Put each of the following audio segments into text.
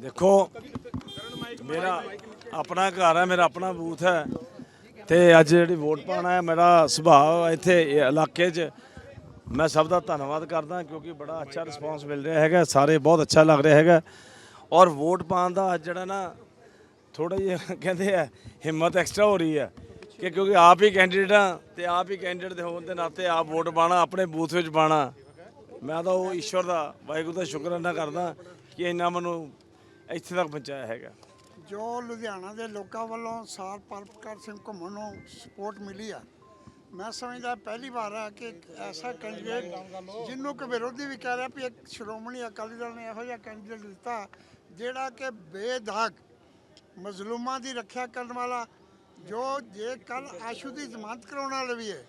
ਦੇਖੋ, ਮੇਰਾ ਆਪਣਾ ਘਰ ਹੈ, ਮੇਰਾ ਆਪਣਾ ਬੂਥ ਹੈ ਤੇ ਅੱਜ ਜਿਹੜੀ ਵੋਟ ਪਾਣਾ ਹੈ ਮੇਰਾ ਸੁਭਾਅ ਇੱਥੇ ਇਲਾਕੇ 'ਚ। ਮੈਂ ਸਭ ਦਾ ਧੰਨਵਾਦ ਕਰਦਾ ਕਿਉਂਕਿ ਬੜਾ ਅੱਛਾ ਰਿਸਪਾਂਸ ਮਿਲ ਰਿਹਾ ਹੈਗਾ, ਸਾਰੇ ਬਹੁਤ ਅੱਛਾ ਲੱਗ ਰਿਹਾ ਹੈਗਾ। ਔਰ ਵੋਟ ਪਾਉਣ ਦਾ ਅੱਜ ਜਿਹੜਾ ਨਾ ਥੋੜਾ ਜਿਹਾ ਕਹਿੰਦੇ ਆ, ਹਿੰਮਤ ਐਕਸਟਰਾ ਹੋ ਰਹੀ ਹੈ ਕਿ ਕਿਉਂਕਿ ਆਪ ਹੀ ਕੈਂਡੀਡੇਟ ਆ ਤੇ ਆਪ ਹੀ ਕੈਂਡੀਡੇਟ ਦੇ ਹੋਣ ਦੇ ਨਾਤੇ ਆਪ ਵੋਟ ਪਾਣਾ ਆਪਣੇ ਬੂਥ ਵਿੱਚ ਪਾਣਾ ਮੈਂ ਤਾਂ ਉਹ ਈਸ਼ਵਰ ਦਾ, ਵਾਹਿਗੁਰੂ ਦਾ ਸ਼ੁਕਰਾਨਾ ਕਰਦਾ ਕਿ ਇੰਨਾ ਮੈਨੂੰ ਇੱਥੇ ਤੱਕ ਪਹੁੰਚਾਇਆ ਹੈਗਾ। ਜੋ ਲੁਧਿਆਣਾ ਦੇ ਲੋਕਾਂ ਵੱਲੋਂ ਸਾਰ ਪਰਪਕਾਰ ਸਿੰਘ ਘੁੰਮਣ ਨੂੰ ਸਪੋਰਟ ਮਿਲੀ ਆ, ਮੈਂ ਸਮਝਦਾ ਪਹਿਲੀ ਵਾਰ ਆ ਕਿ ਇੱਕ ਐਸਾ ਕੈਂਡੀਡੇਟ ਜਿਹਨੂੰ ਕਿ ਵਿਰੋਧੀ ਵੀ ਕਹਿ ਰਿਹਾ ਵੀ ਇੱਕ ਸ਼੍ਰੋਮਣੀ ਅਕਾਲੀ ਦਲ ਨੇ ਇਹੋ ਜਿਹਾ ਕੈਂਡੀਡੇਟ ਦਿੱਤਾ ਜਿਹੜਾ ਕਿ ਬੇਦਾਗ ਮਜ਼ਲੂਮਾਂ ਦੀ ਰੱਖਿਆ ਕਰਨ ਵਾਲਾ, ਜੋ ਜੇ ਕੱਲ ਆਸ਼ੂ ਦੀ ਜ਼ਮਾਨਤ ਕਰਾਉਣ ਵਾਲੇ ਵੀ ਹੈ,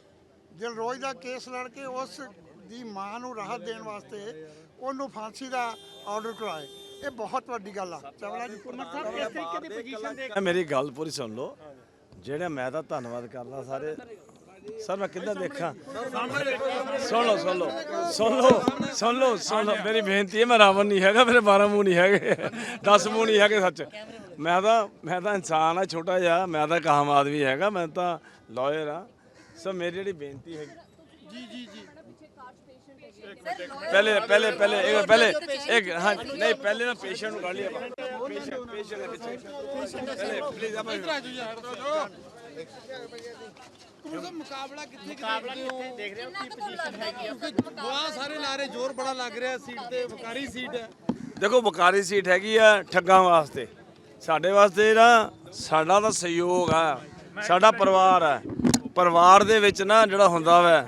ਦਿਲ ਰੋਜ਼ ਦਾ ਕੇਸ ਲੜ ਕੇ ਉਸ ਦੀ ਮਾਂ ਨੂੰ ਰਾਹਤ ਦੇਣ ਵਾਸਤੇ ਉਹਨੂੰ ਫਾਂਸੀ ਦਾ ਆਰਡਰ ਕਰਾਏ ਇਹ ਬਹੁਤ ਵੱਡੀ ਗੱਲ ਆ। ਚਵਲਾ ਜੀ। ਇਹ ਮੇਰੀ ਗੱਲ ਪੂਰੀ ਸੁਣ ਲਓ। ਜਿਹੜਾ ਮੈਂ ਤਾਂ ਧੰਨਵਾਦ ਕਰਦਾ ਸਾਰੇ। ਸਰ ਮੈਂ ਕਿੱਦਾਂ ਦੇਖਾਂ? ਸੁਣ ਲਓ ਸੁਣ ਲਓ। ਸੁਣ ਲਓ ਸੁਣ ਲਓ ਸੁਣ ਲਓ। ਮੇਰੀ ਬੇਨਤੀ ਹੈ ਮੈਂ ਰਾਵਣ ਨਹੀਂ ਹੈਗਾ ਮੇਰੇ 12 ਮੂੰਹ ਨਹੀਂ ਹੈਗੇ। 10 ਮੂੰਹ ਨਹੀਂ ਹੈਗੇ ਸੱਚ। ਮੈਂ ਤਾਂ ਮੈਂ ਤਾਂ ਇਨਸਾਨ ਆ ਛੋਟਾ ਜਿਹਾ। ਮੈਂ ਤਾਂ ਇੱਕ ਆਮ ਆਦਮੀ ਹੈਗਾ ਮੈਂ ਤਾਂ ਲਾਇਰ ਆ। ਸੋ ਮੇਰੀ ਜਿਹੜੀ ਬੇਨਤੀ ਹੈ ਪਹਿਲੇ ਪਹਿਲੇ ਪਹਿਲੇ, ਇੱਕ ਪਹਿਲੇ, ਇੱਕ, ਹਾਂ, ਨਹੀਂ, ਪਹਿਲੇ ਨਾ ਪੇਸ਼ੈਂਟ ਨੂੰ ਕੱਢ ਲਿਆ ਪੇਸ਼ੈਂਟ ਪੇਸ਼ੈਂਟ ਦੇ ਪਿੱਛੇ ਪਹਿਲੇ ਪਲੀਜ਼ ਆਪਾਂ। ਮੁਕਾਬਲਾ ਕਿੱਥੇ ਮੁਕਾਬਲਾ ਕਿੱਥੇ ਦੇਖ ਰਹੇ ਹੋ ਕੀ ਪੋਜੀਸ਼ਨ ਹੈਗੀ ਆ ਬਹੁਤ ਸਾਰੇ ਲਾਰੇ ਜ਼ੋਰ ਬੜਾ ਲੱਗ ਰਿਹਾ ਸੀਟ ਤੇ ਵਕਾਰੀ ਸੀਟ ਹੈ ਦੇਖੋ ਬੁਕਾਰੀ ਸੀਟ ਹੈਗੀ ਆ ਠੱਗਾਂ ਵਾਸਤੇ। ਸਾਡੇ ਵਾਸਤੇ ਨਾ, ਸਾਡਾ ਤਾਂ ਸਹਿਯੋਗ ਆ। ਸਾਡਾ ਪਰਿਵਾਰ ਆ। ਪਰਿਵਾਰ ਦੇ ਵਿੱਚ ਨਾ ਜਿਹੜਾ ਹੁੰਦਾ ਵੈ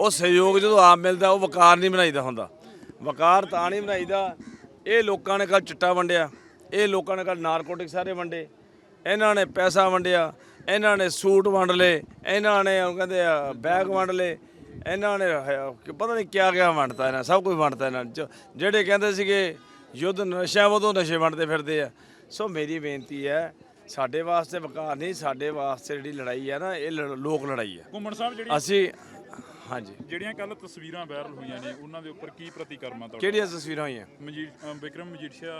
ਉਹ ਸਹਿਯੋਗ ਜਦੋਂ ਆਪ ਮਿਲਦਾ ਉਹ ਵਕਾਰ ਨਹੀਂ ਬਣਾਈਦਾ ਹੁੰਦਾ। ਵਕਾਰ ਤਾਂ ਨਹੀਂ ਬਣਾਈਦਾ। ਇਹ ਲੋਕਾਂ ਨੇ ਕੱਲ ਚਿੱਟਾ ਵੰਡਿਆ। ਇਹ ਲੋਕਾਂ ਨੇ ਕੱਲ ਨਾਰਕੋਟਿਕ ਸਾਰੇ ਵੰਡੇ। ਇਹਨਾਂ ਨੇ ਪੈਸਾ ਵੰਡਿਆ। ਇਹਨਾਂ ਨੇ ਸੂਟ ਵੰਡ ਲਏ। ਇਹਨਾਂ ਨੇ ਉਹ ਕਹਿੰਦੇ ਆ ਬੈਗ ਵੰਡ ਲਏ। ਇਹਨਾਂ ਨੇ ਪਤਾ ਨਹੀਂ ਕਿਆ ਕਿਆ ਵੰਡਤਾ ਇਹਨਾਂ ਸਭ ਕੁਝ ਵੰਡਤਾ ਇਹਨਾਂ ਜਿਹੜੇ ਕਹਿੰਦੇ ਸੀਗੇ ਯੁੱਧ ਨਸ਼ਿਆਂ ਵਧੋ ਨਸ਼ੇ ਵੰਡਦੇ ਫਿਰਦੇ ਆ। ਸੋ ਮੇਰੀ ਬੇਨਤੀ ਹੈ ਸਾਡੇ ਵਾਸਤੇ ਵਕਾਰ ਨਹੀਂ ਸਾਡੇ ਵਾਸਤੇ ਜਿਹੜੀ ਲੜਾਈ ਹੈ ਨਾ ਇਹ ਲੋਕ ਲੜਾਈ ਹੈ। ਘੁੰਮਣ ਸਾਹਿਬ ਜਿਹੜੀ ਅਸੀਂ ਹਾਂਜੀ। ਜਿਹੜੀਆਂ ਕੱਲ ਤਸਵੀਰਾਂ ਵਾਇਰਲ ਹੋਈਆਂ ਨੇ ਉਹਨਾਂ ਦੇ ਉੱਪਰ ਕੀ ਪ੍ਰਤੀਕਰਮਾ ਤੁਹਾਡਾ? ਕਿਹੜੀਆਂ ਤਸਵੀਰਾਂ ਹੋਈਆਂ? ਮਜੀਦ ਅ, ਵਿਕਰਮ ਮਜੀਠੀਆ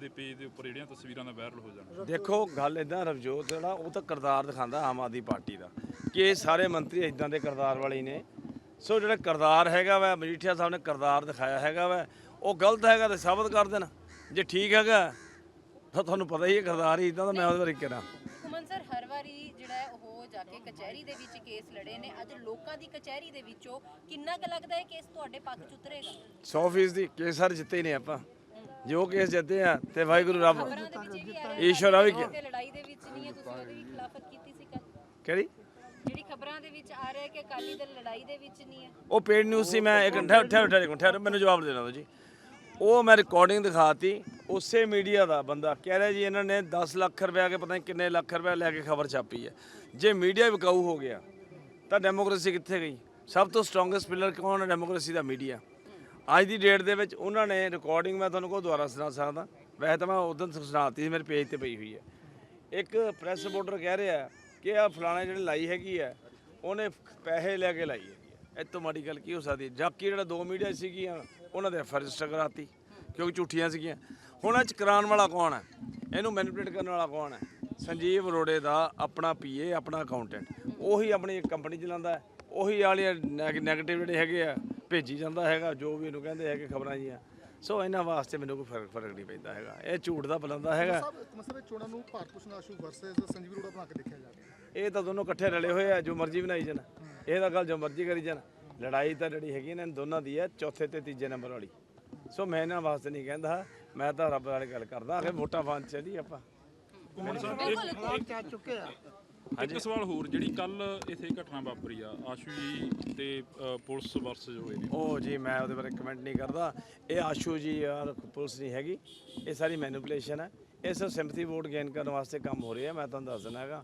ਦੇ ਪੇਜ ਦੇ ਉੱਪਰ ਜਿਹੜੀਆਂ ਤਸਵੀਰਾਂ ਦਾ ਵਾਇਰਲ ਹੋ ਜਾਣ। ਦੇਖੋ ਗੱਲ ਇਦਾਂ ਰਵਜੋਤ ਜਿਹੜਾ ਉਹ ਤਾਂ ਕਿਰਦਾਰ ਦਿਖਾਉਂਦਾ ਆਮ ਆਦਮੀ ਪਾਰਟੀ ਦਾ ਕਿ ਇਹ ਸਾਰੇ ਮੰਤਰੀ ਇਦਾਂ ਦੇ ਕਿਰਦਾਰ ਵਾਲੇ ਹੀ ਨੇ। ਸੋ ਜਿਹੜਾ ਕਿਰਦਾਰ ਹੈਗਾ ਵਾ ਮਜੀਠੀਆ ਸਾਹਿਬ ਨੇ ਕਿਰਦਾਰ ਦਿਖਾਇਆ ਹੈਗਾ ਵਾ ਉਹ ਗਲਤ ਹੈਗਾ ਤੇ ਸਾਬਤ ਕਰ ਦੇਣ। ਜੇ ਠੀਕ ਹੈਗਾ ਤਾਂ ਤੁਹਾਨੂੰ ਪਤਾ ਹੀ ਹੈ ਕਿਰਦਾਰ ਹੀ ਇਦਾਂ ਦਾ ਮੈਂ ਉਹਦੇ ਬਾਰੇ ਕਿਹੜਾ ਸੁਮਨ ਜਾ ਕੇ ਕਚਹਿਰੀ ਦੇ ਵਿੱਚ ਕੇਸ ਲੜੇ ਨੇ। ਅੱਜ ਲੋਕਾਂ ਦੀ ਕਚਹਿਰੀ ਦੇ ਵਿੱਚੋਂ ਕਿੰਨਾ ਕੁ ਲੱਗਦਾ ਹੈ ਕੇਸ ਤੁਹਾਡੇ ਪੱਖ 'ਚ ਉਤਰੇਗਾ? 100% ਦੀ ਕੇਸ ਸਾਰੇ ਜਿੱਤੇ ਹੀ ਨੇ ਆਪਾਂ। ਜੋ ਕੇਸ ਜਿੱਤੇ ਆ ਤੇ ਵਾਹਿਗੁਰੂ ਰੱਬ ਖਬਰਾਂ ਦੇ ਵਿੱਚ ਇਹ ਵੀ ਆ ਰਿਹਾ ਈਸ਼ਵਰ ਆ ਵੀ ਕਿ- ਕਿ ਲੜਾਈ ਦੇ ਵਿੱਚ ਨਹੀਂ ਹੈ। ਤੁਸੀਂ ਉਹਦੀ ਵੀ ਖਿਲਾਫਤ ਕੀਤੀ ਸੀ ਕੱਲ ਕਿਹੜੀ? ਜਿਹੜੀ ਖਬਰਾਂ ਦੇ ਵਿੱਚ ਆ ਰਿਹਾ ਕਿ ਅਕਾਲੀ ਦਲ ਲੜਾਈ ਦੇ ਵਿੱਚ ਨਹੀਂ ਹੈ। ਉਹ ਪੇਡ ਨਿਊਜ਼ ਸੀ ਮੈਂ ਇੱਕ ਠਹਿਰ ਠਹਿਰ ਠਹਿਰ ਠਹਿਰ ਮੈਨੂੰ ਜਵਾਬ ਦੇਣਾ ਦਿਓ ਜੀ। ਉਹ ਮੈਂ ਰਿਕਾਰਡਿੰਗ ਦਿਖਾਤੀ, ਉਸੇ ਮੀਡੀਆ ਦਾ ਬੰਦਾ। ਕਹਿ ਰਿਹਾ ਜੀ, ਇਹਨਾਂ ਨੇ 10 ਲੱਖ ਰੁਪਏ ਕੇ ਪਤਾ ਨਹੀਂ ਕਿੰਨੇ ਲੱਖ ਰੁਪਏ ਲੈ ਕੇ ਖਬਰ ਛਾਪੀ ਹੈ। ਜੇ ਮੀਡੀਆ ਵਿਕਾਊ ਹੋ ਗਿਆ, ਤਾਂ ਡੈਮੋਕ੍ਰੇਸੀ ਕਿੱਥੇ ਗਈ? ਸਭ ਤੋਂ ਸਟਰੋਂਗੈਸਟ ਪਿਲਰ ਕੌਣ ਹੈ ਡੈਮੋਕ੍ਰੇਸੀ ਦਾ ਮੀਡੀਆ ਅੱਜ ਦੀ ਡੇਟ ਦੇ ਵਿੱਚ ਉਹਨਾਂ ਨੇ ਰਿਕਾਰਡਿੰਗ ਮੈਂ ਤੁਹਾਨੂੰ ਕੋ ਦੁਬਾਰਾ ਸੁਣਾ ਸਕਦਾ। ਵੈਸੇ ਤਾਂ ਮੈਂ ਉਦੋਂ ਸੁਣਾਤੀ ਸੀ, ਮੇਰੇ ਪੇਜ ਤੇ ਪਈ ਹੋਈ ਹੈ। ਇੱਕ ਪ੍ਰੈਸ ਰਿਪੋਰਟਰ ਕਹਿ ਰਿਹਾ ਕਿ ਆ ਫਲਾਣੇ ਜਿਹੜੇ ਲਾਈ ਹੈਗੀ ਹੈ, ਉਹਨੇ ਪੈਸੇ ਲੈ ਕੇ ਲਾਈ ਹੈ। ਇਹ ਤੋਂ ਮਾੜੀ ਗੱਲ ਕੀ ਹੋ ਸਕਦੀ ਹੈ? ਜਦਕਿ ਜਿਹੜਾ ਦੋ ਮੀਡੀਆ ਸੀਗੀਆਂ ਉਹਨਾਂ ਦੇ ਰਜਿਸਟਰ ਕਰਾਤੀ ਕਿਉਂਕਿ ਝੂਠੀਆਂ ਸੀਗੀਆਂ। ਹੁਣ ਇਹ ਚ ਕਰਾਉਣ ਵਾਲਾ ਕੌਣ ਹੈ? ਇਹਨੂੰ ਮੈਨੀਪੂਲੇਟ ਕਰਨ ਵਾਲਾ ਕੌਣ ਹੈ? ਸੰਜੀਵ ਅਰੋੜੇ ਦਾ ਆਪਣਾ ਪੀਏ ਆਪਣਾ ਅਕਾਊਂਟੈਂਟ ਉਹੀ ਆਪਣੀ ਕੰਪਨੀ ਚਲਾਉਂਦਾ ਹੈ। ਉਹੀ ਵਾਲੀਆਂ ਨੈਗੇਟਿਵ ਜਿਹੜੇ ਹੈਗੇ ਆ ਭੇਜੀ ਜਾਂਦਾ ਹੈਗਾ ਜੋ ਵੀ ਇਹਨੂੰ ਕਹਿੰਦੇ ਹੈਗੇ ਖਬਰਾਂ ਜੀਆਂ। ਸੋ ਇਹਨਾਂ ਵਾਸਤੇ ਮੈਨੂੰ ਕੋਈ ਫ਼ਰਕ ਫ਼ਰਕ ਨਹੀਂ ਪੈਂਦਾ ਹੈਗਾ। ਇਹ ਝੂਠ ਦਾ ਬੁਲੰਦਾ ਹੈਗਾ। ਮਸਲੇ ਚੋਣਾਂ ਨੂੰ ਭਾਰਤ ਭੂਸ਼ਣ ਆਸ਼ੂ ਵਰਸਸ ਸੰਜੀਵ ਅਰੋੜਾ ਬਣਾ ਕੇ ਦੇਖਿਆ ਜਾ ਰਿਹਾ ਇਹ ਤਾਂ ਦੋਨੋਂ ਇਕੱਠੇ ਰਲੇ ਹੋਏ ਆ ਜੋ ਮਰਜ਼ੀ ਬਣਾਈ ਜਾਣ। ਇਹ ਤਾਂ ਗੱਲ ਜੋ ਮਰਜ਼ੀ ਕਰੀ ਜਾਣ। ਲੜਾਈ ਤਾਂ ਜਿਹੜੀ ਹੈਗੀ ਇਹਨਾਂ ਦੋਨਾਂ ਦੀ ਹੈ ਚੌਥੇ ਤੇ ਤੀਜੇ ਨੰਬਰ ਵਾਲੀ। ਸੋ ਮੈਂ ਇਹਨਾਂ ਵਾਸਤੇ ਨਹੀਂ ਕਹਿੰਦਾ ਮੈਂ ਤਾਂ ਰੱਬ ਵਾਲੀ ਗੱਲ ਕਰਦਾ ਕਿ ਵੋਟਾਂ ਪਾਉਣ ਚੱਲੀ ਆਪਾਂ। ਸਾਹਿਬ ਇੱਕ ਆ ਚੁੱਕੇ ਆ? ਇੱਕ ਸਵਾਲ ਹੋਰ ਜਿਹੜੀ ਕੱਲ ਇੱਥੇ ਘਟਨਾ ਵਾਪਰੀ ਆ ਆਸ਼ੂ ਜੀ ਤੇ ਪੁਲਿਸ ਵਰਸਸ ਹੋਏ ਨੇ ਉਹ ਜੀ ਮੈਂ ਉਹਦੇ ਬਾਰੇ ਕਮੈਂਟ ਨਹੀਂ ਕਰਦਾ। ਇਹ ਆਸ਼ੂ ਜੀ ਯਾਰ ਪੁਲਿਸ ਨਹੀਂ ਹੈਗੀ। ਇਹ ਸਾਰੀ ਮੈਨੂਪੂਲੇਸ਼ਨ ਹੈ। ਇਹ ਸਭ ਸਿੰਪਥੀ ਵੋਟ ਗੇਨ ਕਰਨ ਵਾਸਤੇ ਕੰਮ ਹੋ ਰਿਹਾ ਮੈਂ ਤੁਹਾਨੂੰ ਦੱਸ ਦਿੰਦਾ ਹੈਗਾ।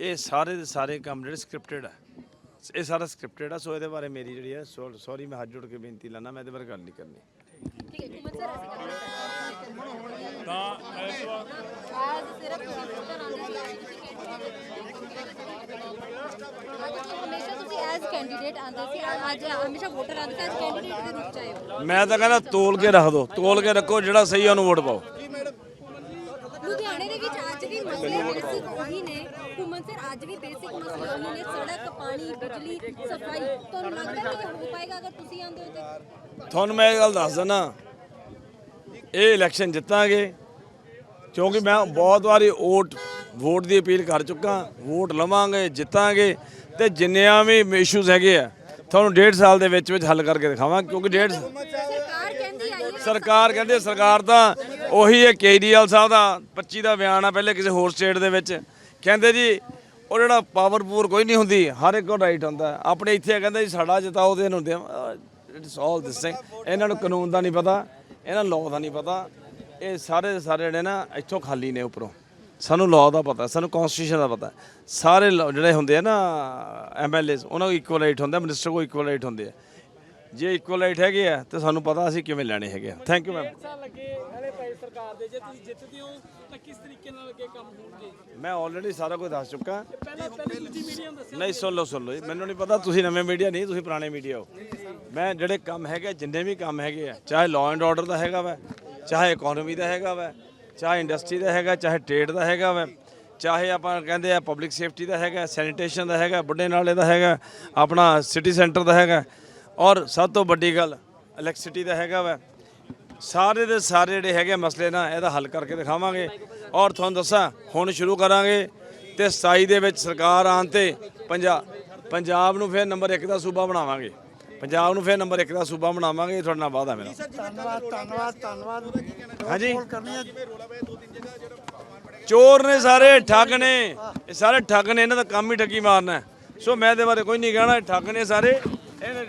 ਇਹ ਸਾਰੇ ਦੇ ਸਾਰੇ ਕੰਮ ਜਿਹੜੇ ਸਕ੍ਰਿਪਟਡ ਹੈ। ਇਹ ਸਾਰਾ ਸਕ੍ਰਿਪਟਡ ਹੈ ਸੋ ਇਹਦੇ ਬਾਰੇ ਮੇਰੀ ਜਿਹੜੀ ਹੈ ਸੌਰੀ ਮੈਂ ਹੱਥ ਜੋੜ ਕੇ ਬੇਨਤੀ ਲਾਣਾ ਮੈਂ ਇਹਦੇ ਬਾਰੇ ਗੱਲ ਨਹੀਂ ਕਰਨੀ। ਠੀਕ ਹੈ ਸੁਮਨ ਸਰ ਅਸੀਂ ਗੱਲ ਕਰਦੇ ਤਾਂ ਇਸ ਵਾਰ ਹਾਂ ਅੱਜ ਸਿਰਫ ਘਰਾਂ ਦੇ ਹਮੇਸ਼ਾ ਤੁਸੀਂ ਐਜ਼ ਕੈਂਡੀਡੇਟ ਆਂਦੇ ਸੀ ਅੱਜ ਹਮੇਸ਼ਾ ਵੋਟਰ ਆਂਦੇ ਸੀ ਅੱਜ ਕੈਂਡੀਡੇਟ ਦੇ ਰੂਪ ਚ ਆਏ ਹੋ। ਮੈਂ ਤਾਂ ਕਹਿੰਦਾ ਤੋਲ ਕੇ ਰੱਖ ਦਿਓ ਤੋਲ ਕੇ ਰੱਖੋ ਜਿਹੜਾ ਸਹੀ ਆ ਉਹਨੂੰ ਵੋਟ ਪਾਓ। ਲੁਧਿਆਣੇ ਦੇ ਵਿੱਚ ਅੱਜ ਵੀ ਮਸਲੇ ਬੇਸਿਕ ਉਹੀ ਨੇ। ਘੁੰਮਣ ਸਰ ਅੱਜ ਵੀ ਬੇਸਿਕ ਮਸਲੇ ਉਹੀ ਨੇ ਸੜਕ ਪਾਣੀ ਬਿਜਲੀ ਸਫ਼ਾਈ। ਤੁਹਾਨੂੰ ਲੱਗਦਾ ਕਿ ਇਹ ਹੋ ਪਾਏਗਾ ਅਗਰ ਤੁਸੀਂ ਆਉਂਦੇ ਹੋ ਤੇ? ਤੁਹਾਨੂੰ ਮੈਂ ਇਹ ਗੱਲ ਦੱਸ ਦਿੰਦਾ ਇਹ ਇਲੈਕਸ਼ਨ ਜਿੱਤਾਂਗੇ ਕਿਉਂਕਿ ਮੈਂ ਬਹੁਤ ਵਾਰੀ ਵੋਟ ਵੋਟ ਦੀ ਅਪੀਲ ਕਰ ਚੁੱਕਾ ਵੋਟ ਲਵਾਂਗੇ ਜਿੱਤਾਂਗੇ ਤੇ ਜਿੰਨਿਆਂ ਵੀ ਇਸ਼ੂਜ਼ ਹੈਗੇ ਆ ਤੁਹਾਨੂੰ ਡੇਢ ਸਾਲ ਦੇ ਵਿੱਚ ਵਿੱਚ ਹੱਲ ਕਰਕੇ ਦਿਖਾਵਾਂ ਕਿਉਂਕਿ ਡੇਢ ਸਰਕਾਰ ਕਹਿੰਦੀ ਆਈ ਹੈ। ਸਰਕਾਰ ਕਹਿੰਦੇ ਸਰਕਾਰ ਤਾਂ ਉਹੀ ਹੈ ਕੇਜਰੀਵਾਲ ਸਾਹਿਬ ਦਾ 25 ਦਾ ਬਿਆਨ ਆ ਪਹਿਲੇ ਕਿਸੇ ਹੋਰ ਸਟੇਟ ਦੇ ਵਿੱਚ। ਕਹਿੰਦੇ ਜੀ ਉਹ ਜਿਹੜਾ ਪਾਵਰ ਪੂਰ ਕੋਈ ਨਹੀਂ ਹੁੰਦੀ, ਹਰ ਇੱਕ ਕੋਲ ਰਾਈਟ ਹੁੰਦਾ। ਆਪਣੇ ਇੱਥੇ ਕਹਿੰਦੇ ਜੀ, ਸਾਡਾ ਜਿਤਾਓ ਤੇ ਹੁੰਦੇ ਦੇ ਇਟਸ ਆਲ ਦਿਸ ਥਿੰਗ ਇਹਨਾਂ ਨੂੰ ਕਾਨੂੰਨ ਦਾ ਨਹੀਂ ਪਤਾ, ਇਹਨਾਂ ਨੂੰ ਲਾਅ ਦਾ ਨਹੀਂ ਪਤਾ। ਇਹ ਸਾਰੇ ਦੇ ਸਾਰੇ ਜਿਹੜੇ ਨਾ ਇੱਥੋਂ ਖਾਲੀ ਨੇ ਉੱਪਰੋਂ। ਸਾਨੂੰ ਲਾਅ ਦਾ ਪਤਾ, ਸਾਨੂੰ ਕਨਸਟੀਟਿਊਸ਼ਨ ਦਾ ਪਤਾ। ਸਾਰੇ law ਜਿਹੜੇ ਹੁੰਦੇ ਆ ਨਾ ਐਮਐਲਏਸ ਉਹਨਾਂ ਨੂੰ ਇਕੁਅਲ ਰਾਈਟ ਹੁੰਦਾ ਮਿਨਿਸਟਰ ਕੋਲ ਇਕੁਅਲ ਰਾਈਟ ਹੁੰਦੇ ਆ। ਜੇ ਇਕੁਅਲ ਰਾਈਟ ਹੈਗੇ ਆ, ਤੇ ਸਾਨੂੰ ਪਤਾ ਅਸੀਂ ਕਿਵੇਂ ਲੈਣੇ ਹੈਗੇ ਆ। ਥੈਂਕ ਯੂ ਮੈਮ ਸਰਕਾਰ ਦੇ ਜੇ ਤੁਸੀਂ ਜਿੱਤਦੇ ਹੋ ਤਾਂ ਕਿਸ ਤਰੀਕੇ ਨਾਲ ਅੱਗੇ ਕੰਮ ਹੋਣਗੇ? ਮੈਂ ਆਲਰੇਡੀ ਸਾਰਾ ਕੁਝ ਦੱਸ ਚੁੱਕਾ। ਪਹਿਲਾਂ ਪਹਿਲੀ ਦੂਜੀ ਮੀਡੀਆ ਨੂੰ ਦੱਸਿਆ ਨਹੀਂ ਸੁਣ ਲਓ ਸੁਣ ਲਓ ਜੀ। ਮੈਨੂੰ ਨਹੀਂ ਪਤਾ ਤੁਸੀਂ ਨਵੇਂ ਮੀਡੀਆ ਨਹੀਂ ਤੁਸੀਂ ਪੁਰਾਣੇ ਮੀਡੀਆ ਹੋ। ਮੈਂ ਜਿਹੜੇ ਕੰਮ ਹੈਗੇ ਜਿੰਨੇ ਵੀ ਕੰਮ ਹੈਗੇ ਆ ਚਾਹੇ ਲਾਅ ਐਂਡ ਆਰਡਰ ਦਾ ਹੈਗਾ ਵਾ ਚਾਹੇ ਇਕਨੋਮੀ ਦਾ ਹੈਗਾ ਵਾ ਚਾਹੇ ਇੰਡਸਟਰੀ ਦਾ ਹੈਗਾ ਚਾਹੇ ਟ੍ਰੇਡ ਦਾ ਹੈਗਾ ਵਾ ਚਾਹੇ ਆਪਾਂ ਕਹਿੰਦੇ ਆ ਪਬਲਿਕ ਸੇਫਟੀ ਦਾ ਹੈਗਾ ਸੈਨੀਟੇਸ਼ਨ ਦਾ ਹੈਗਾ ਬੁੱਢੇ ਨਾਲੇ ਦਾ ਹੈਗਾ ਆਪਣਾ ਸਿਟੀ ਸੈਂਟਰ ਦਾ ਹੈਗਾ। ਔਰ ਸਭ ਤੋਂ ਵੱਡੀ ਗੱਲ ਇਲੈਕਟ੍ਰਿਸਿਟੀ ਦਾ ਹੈਗਾ ਵਾ। ਸਾਰੇ ਦੇ ਸਾਰੇ ਜਿਹੜੇ ਹੈਗੇ ਮਸਲੇ ਨਾ ਇਹਦਾ ਹੱਲ ਕਰਕੇ ਦਿਖਾਵਾਂਗੇ। ਔਰ ਤੁਹਾਨੂੰ ਦੱਸਾਂ ਹੁਣ ਸ਼ੁਰੂ ਕਰਾਂਗੇ ਤੇ 27 ਦੇ ਵਿੱਚ ਸਰਕਾਰ ਆਉਣ ਤੇ ਪੰਜਾਬ ਪੰਜਾਬ ਨੂੰ ਫਿਰ ਨੰਬਰ 1 ਦਾ ਸੂਬਾ ਬਣਾਵਾਂਗੇ। ਪੰਜਾਬ ਨੂੰ ਫਿਰ ਨੰਬਰ 1 ਦਾ ਸੂਬਾ ਬਣਾਵਾਂਗੇ ਤੁਹਾਡੇ ਨਾਲ ਵਾਅਦਾ ਮੇਰਾ। ਧੰਨਵਾਦ ਧੰਨਵਾਦ ਧੰਨਵਾਦ। ਹਾਂਜੀ। ਚੋਰ ਨੇ ਸਾਰੇ ਠੱਗ ਨੇ। ਇਹ ਸਾਰੇ ਠੱਗ ਨੇ ਇਹਨਾਂ ਦਾ ਕੰਮ ਹੀ ਠੱਗੀ ਮਾਰਨਾ। ਸੋ ਮੈਂ ਇਹਦੇ ਬਾਰੇ ਕੋਈ ਨਹੀਂ ਕਹਿਣਾ ਠੱਗ ਨੇ ਸਾਰੇ ਇਹਨੇ